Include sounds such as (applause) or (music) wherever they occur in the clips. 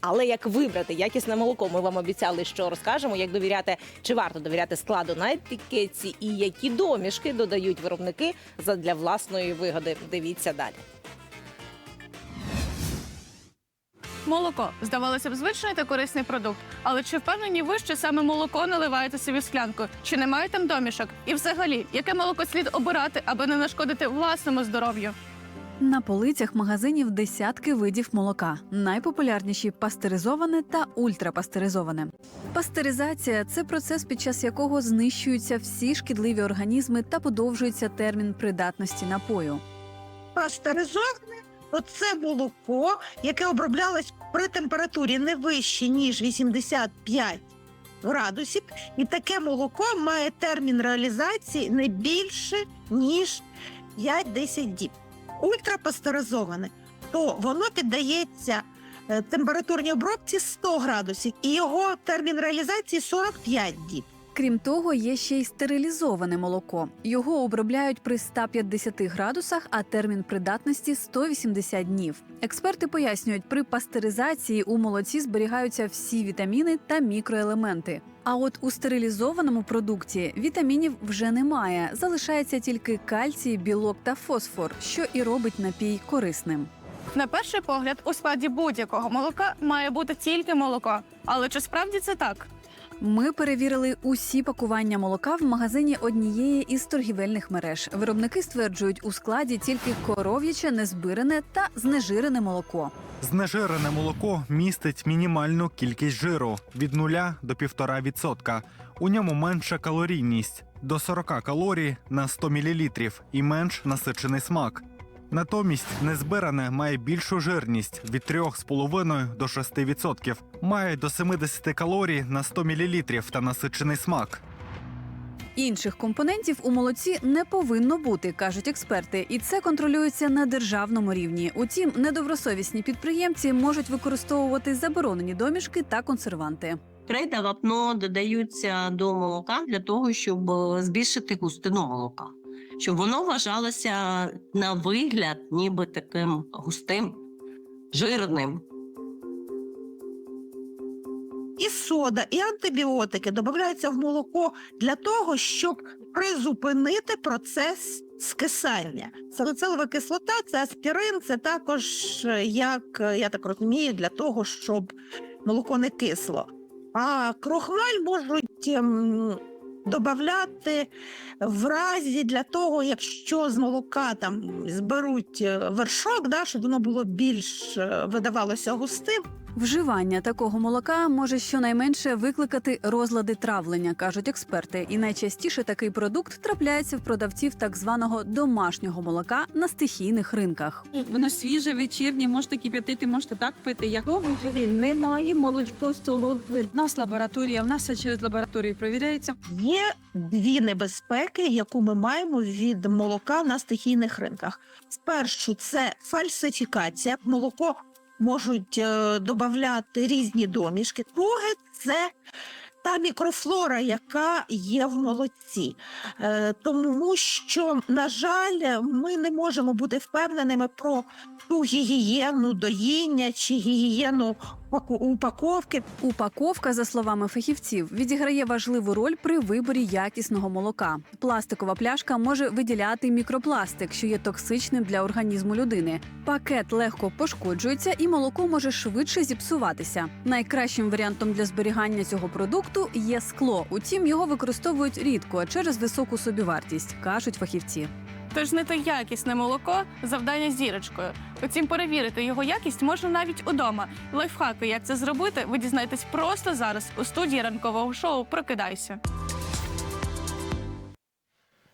Але як вибрати якісне молоко? Ми вам обіцяли, що розкажемо, як довіряти, чи варто довіряти складу на етикетці і які домішки додають виробники для власної вигоди. Дивіться далі. Молоко здавалося б звичний та корисний продукт. Але чи впевнені ви, що саме молоко наливаєте собі в склянку? Чи немає там домішок? І взагалі, яке молоко слід обирати, аби не нашкодити власному здоров'ю? На полицях магазинів десятки видів молока. Найпопулярніші пастеризоване та ультрапастеризоване. Пастеризація це процес, під час якого знищуються всі шкідливі організми та подовжується термін придатності напою. пастеризоване це молоко, яке оброблялось при температурі не вище, ніж 85 градусів, і таке молоко має термін реалізації не більше, ніж 5-10 діб. Ультрапастеризоване, то воно піддається е, температурній обробці 100 градусів, і його термін реалізації 45 діб. Крім того, є ще й стерилізоване молоко. Його обробляють при 150 градусах, а термін придатності 180 днів. Експерти пояснюють, при пастеризації у молоці зберігаються всі вітаміни та мікроелементи. А от у стерилізованому продукті вітамінів вже немає. Залишається тільки кальцій, білок та фосфор, що і робить напій корисним. На перший погляд, у складі будь-якого молока має бути тільки молоко. Але чи справді це так? Ми перевірили усі пакування молока в магазині однієї із торгівельних мереж. Виробники стверджують, у складі тільки коров'яче, незбирене та знежирене молоко. Знежирене молоко містить мінімальну кількість жиру від 0 до 1,5%. У ньому менша калорійність до 40 калорій на 100 мл і менш насичений смак. Натомість незбиране має більшу жирність від 3,5 до 6%. Має до 70 калорій на 100 мл та насичений смак. Інших компонентів у молоці не повинно бути, кажуть експерти, і це контролюється на державному рівні. Утім, недобросовісні підприємці можуть використовувати заборонені домішки та консерванти. Крейда вапно додаються до молока для того, щоб е, збільшити густину молока, щоб воно вважалося на вигляд, ніби таким густим, жирним. і сода, і антибіотики додаються в молоко для того, щоб призупинити процес скисання. Салицилова кислота це аспірин, це також, е, як е, я так розумію, для того, щоб молоко не кисло. А крохмаль можуть ем, додати в разі для того, якщо з молока там зберуть е, вершок, да, щоб воно було більш е, видавалося густим. Вживання такого молока може щонайменше викликати розлади травлення, кажуть експерти. І найчастіше такий продукт трапляється в продавців так званого домашнього молока на стихійних ринках. Воно свіже, вечірнє, можете кип'ятити, можете так пити. Як немає молочко солодке. У нас лабораторія, в нас все через лабораторію перевіряється. Є дві небезпеки, яку ми маємо від молока на стихійних ринках. Спершу це фальсифікація. Молоко можуть е, додати різні домішки. Друге, це та мікрофлора, яка є в молоці. Е, тому що, на жаль, ми не можемо бути впевненими про ту гігієну доїння чи гігієну упаковки. Упаковка, за словами фахівців, відіграє важливу роль при виборі якісного молока. Пластикова пляшка може виділяти мікропластик, що є токсичним для організму людини. Пакет легко пошкоджується, і молоко може швидше зіпсуватися. Найкращим варіантом для зберігання цього продукту є скло. Утім, його використовують рідко через високу собівартість, кажуть фахівці. Тож знайти якісне молоко завдання зірочкою. Утім, перевірити його якість можна навіть удома. Лайфхаки, як це зробити, ви дізнаєтесь просто зараз у студії ранкового шоу Прокидайся.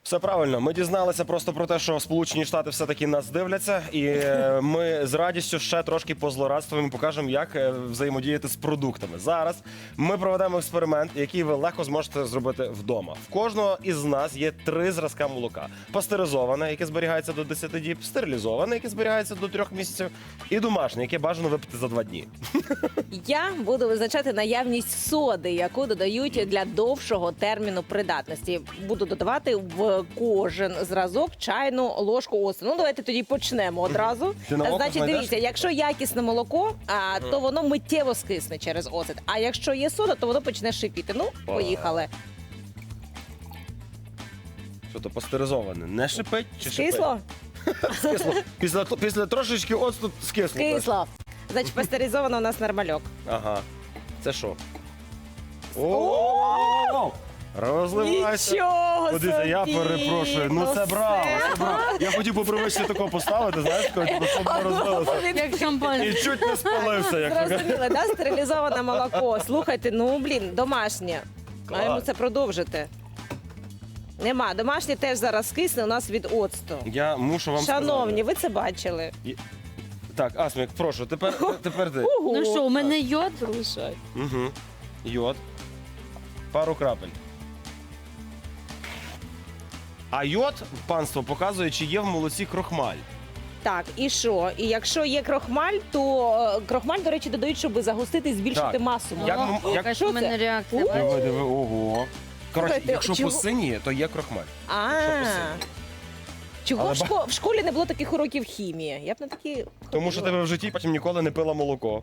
Все правильно. Ми дізналися просто про те, що Сполучені Штати все-таки нас дивляться, і е, ми з радістю ще трошки позлорадствуємо, покажемо, як е, взаємодіяти з продуктами. Зараз ми проведемо експеримент, який ви легко зможете зробити вдома. В кожного із нас є три зразка молока: пастеризоване, яке зберігається до 10 діб, стерилізоване, яке зберігається до 3 місяців, і домашнє, яке бажано випити за 2 дні. Я буду визначати наявність соди, яку додають для довшого терміну придатності. Буду додавати в кожен зразок чайну ложку оцту. Ну давайте тоді почнемо одразу. Ти на око Значить, знайдеш? дивіться, якщо якісне молоко, а, то воно миттєво скисне через оцет. А якщо є сода, то воно почне шипіти. Ну, поїхали. Що то пастеризоване? Не шипить чи шипить? Скисло? Скисло. Після, після трошечки оцту скисло. так? Значить, пастеризовано у нас нормальок. Ага. Це що? О! Розливайся. Нічого Подивіться, я собі! перепрошую. Ну це браво, це браво. Я хотів по привичці такого поставити, знаєш, коли типу, щоб не розлилося. Як шампань. І чуть не спалився, як то Зрозуміли, да? Стерилізоване молоко. Слухайте, ну блін, домашнє. Маємо Клас. це продовжити. Нема, домашнє теж зараз скисне у нас від оцту. Я мушу вам Шановні, ви це бачили? сказати. Так, Асмік, прошу, тепер, тепер ти. Ого. Ну що, у мене йод? Угу. Йод. Пару крапель. А йод, панство, показує, чи є в молоці крохмаль. Так, і що? І якщо є крохмаль, то е, крохмаль, до речі, додають, щоб загустити і збільшити Так. масу. Як, молока. м- як... Що це? реакція. Фу. Диви, диви, ого. Коротше, Слухайте, якщо чого- посиніє, то є крохмаль. А. посилює. Чого Але в, шко- в школі не було таких уроків хімії? Я б на такі Тому що тебе в житті потім ніколи не пила молоко.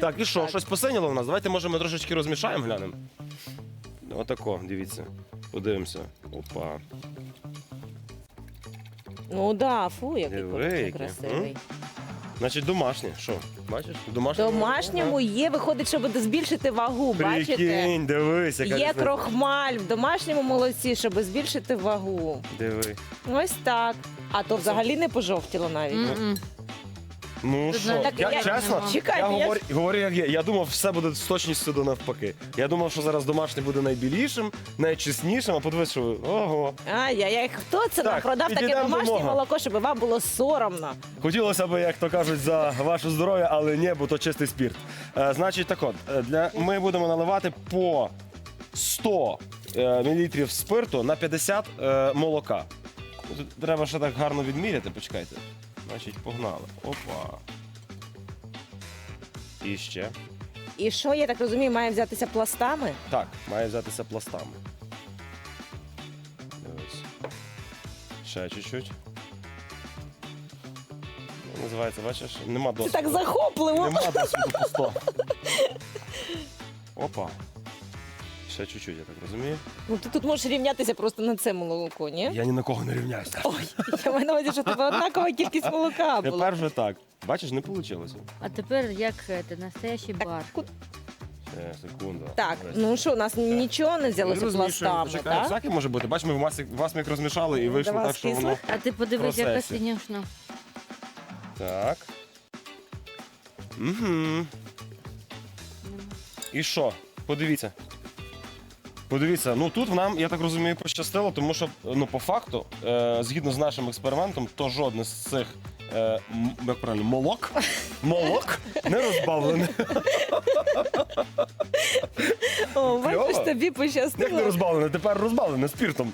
так, і що, щось посиніло в нас? Давайте, може, ми трошечки розмішаємо, глянемо. Отако, дивіться. Подивимося. Опа. Ну да, фу, який Диви, корпус який. красивий. Значить, домашнє. Що? Бачиш? Домашнє. домашньому є, виходить, щоб збільшити вагу. Бачите? Прикинь, дивись, яка Є різниця. крохмаль в домашньому молоці, щоб збільшити вагу. Диви. Ось так. А то взагалі не пожовтіло навіть. Ну що, Так, я, я- чесно, Чекайте, я, я- говорю, говорю, як є. Я думав, все буде з точністю до навпаки. Я думав, що зараз домашнє буде найбілішим, найчеснішим, а подивись, що ви- ого. Ай-яй-яй, хто це нам Так, продав таке підійдемо до домашнє мого. молоко, щоб вам було соромно? Хотілося б, як то кажуть, за ваше здоров'я, але ні, бо то чистий спірт. Е, значить, так от, е, для, ми будемо наливати по 100 е, мл спирту на 50 е, молока. Тут треба ще так гарно відміряти, почекайте. Значить, погнали. Опа. І ще. І що, я так розумію, має взятися пластами? Так, має взятися пластами. Дивись. Ще чуть-чуть. Ну, Називається, бачиш, нема Це досвіду. так захопливо. Нема досвіду 100. (laughs) Опа. Ще чуть-чуть, я так розумію. Ну ти тут можеш рівнятися просто на це молоко, ні? Я ні на кого не рівняюся. Ой, я маю на увазі, що тебе однакова кількість молока була. Тепер вже так. Бачиш, не вийшло. А тепер як це, настоящий бар. Ще секунду. Так, Ось. ну що, у нас нічого не взялося Розмішуємо. пластами, Почекай, так? Всяке може бути. Бач, ми в масі, васмік розмішали і Ну, вийшло так, що воно. А ти подивись, яка Процесі. синюшна. Так. Угу. І що? Подивіться. Подивіться, ну тут нам, я так розумію, пощастило, тому що ну, по факту, е, згідно з нашим експериментом, то жодне з цих е, м- як правильно, молок, молок не розбавлене. О, бачиш, тобі Як не пощастило. розбавлене? Тепер розбавлене спіртом.